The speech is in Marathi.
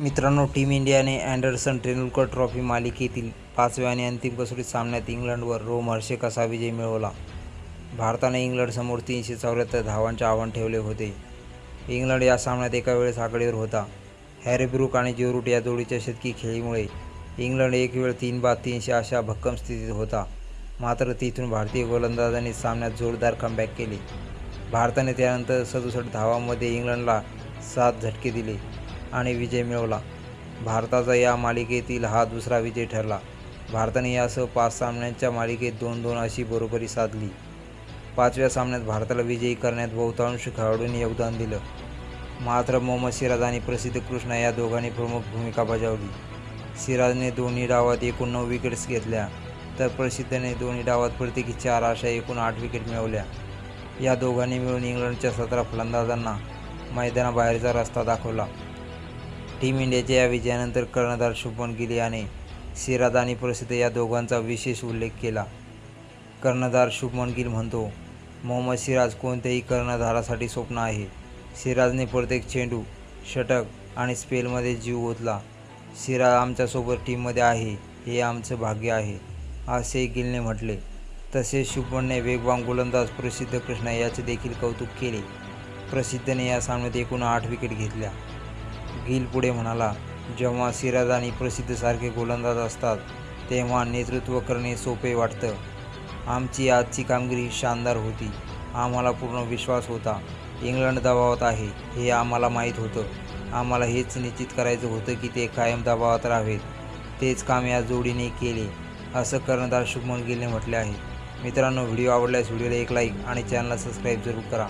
मित्रांनो टीम इंडियाने अँडरसन तेंडुलकर ट्रॉफी मालिकेतील पाचव्या आणि अंतिम कसोटी सामन्यात इंग्लंडवर रोमहर्षक असा विजय मिळवला. भारताने इंग्लंडसमोर तीनशे चौऱ्याहत्तर धावांचे आव्हान ठेवले होते. इंग्लंड या सामन्यात एका वेळेस आघाडीवर होता. हॅरी ब्रूक आणि जेरूट या जोडीच्या शतकी खेळीमुळे इंग्लंड एक वेळ तीन बाद तीनशे अशा भक्कम स्थितीत होता. मात्र तिथून भारतीय गोलंदाजांनी सामन्यात जोरदार कमबॅक केले. भारताने त्यानंतर सदुसष्ट धावांमध्ये इंग्लंडला सात झटके दिले. आणि विजय मिळवला. भारताचा या मालिकेतील हा दुसरा विजय ठरला. भारताने यासह पाच सामन्यांच्या मालिकेत दोन दोन अशी बरोबरी साधली. पाचव्या सामन्यात भारताला विजयी करण्यात बहुतांश खेळाडूंनी योगदान दिलं. मात्र मोहम्मद सिराज आणि प्रसिद्ध कृष्णा या दोघांनी प्रमुख भूमिका बजावली. सिराजने दोन्ही डावात एकूण नऊ विकेट्स घेतल्या तर प्रसिद्धने दोन्ही डावात प्रत्येकी चार अशा एकूण आठ विकेट मिळवल्या. या दोघांनी मिळून इंग्लंडच्या सतरा फलंदाजांना मैदानाबाहेरचा रस्ता दाखवला. टीम इंडियाच्या या विजयानंतर कर्णधार शुभमन गिल याने सिराज आणि प्रसिद्ध या दोघांचा विशेष उल्लेख केला. कर्णधार शुभमन गिल म्हणतो मोहम्मद सिराज कोणत्याही कर्णधारासाठी स्वप्न आहे. सिराजने प्रत्येक चेंडू षटक आणि स्पेलमध्ये जीव ओतला. सिराज आमच्यासोबत टीममध्ये आहे हे आमचं भाग्य आहे असे गिलने म्हटले. तसेच शुभमनने वेगवान गोलंदाज प्रसिद्ध कृष्णा याचे देखील कौतुक केले. प्रसिद्धने या सामन्यात एकूण आठ विकेट घेतल्या. गिल पुढे म्हणाला जेव्हा सिराज आणि प्रसिद्धसारखे गोलंदाज असतात तेव्हा नेतृत्व करणे सोपे वाटतं. आमची आजची कामगिरी शानदार होती. आम्हाला पूर्ण विश्वास होता. इंग्लंड दबावात आहे हे आम्हाला माहीत होतं. आम्हाला हेच निश्चित करायचं होतं की ते कायम दबावात राहावेत. तेच काम या जोडीने केले. असं कर्णधार शुभमन गिलने म्हटले आहे. मित्रांनो व्हिडिओ आवडल्यास व्हिडिओला एक लाईक आणि चॅनलला सबस्क्राईब जरूर करा.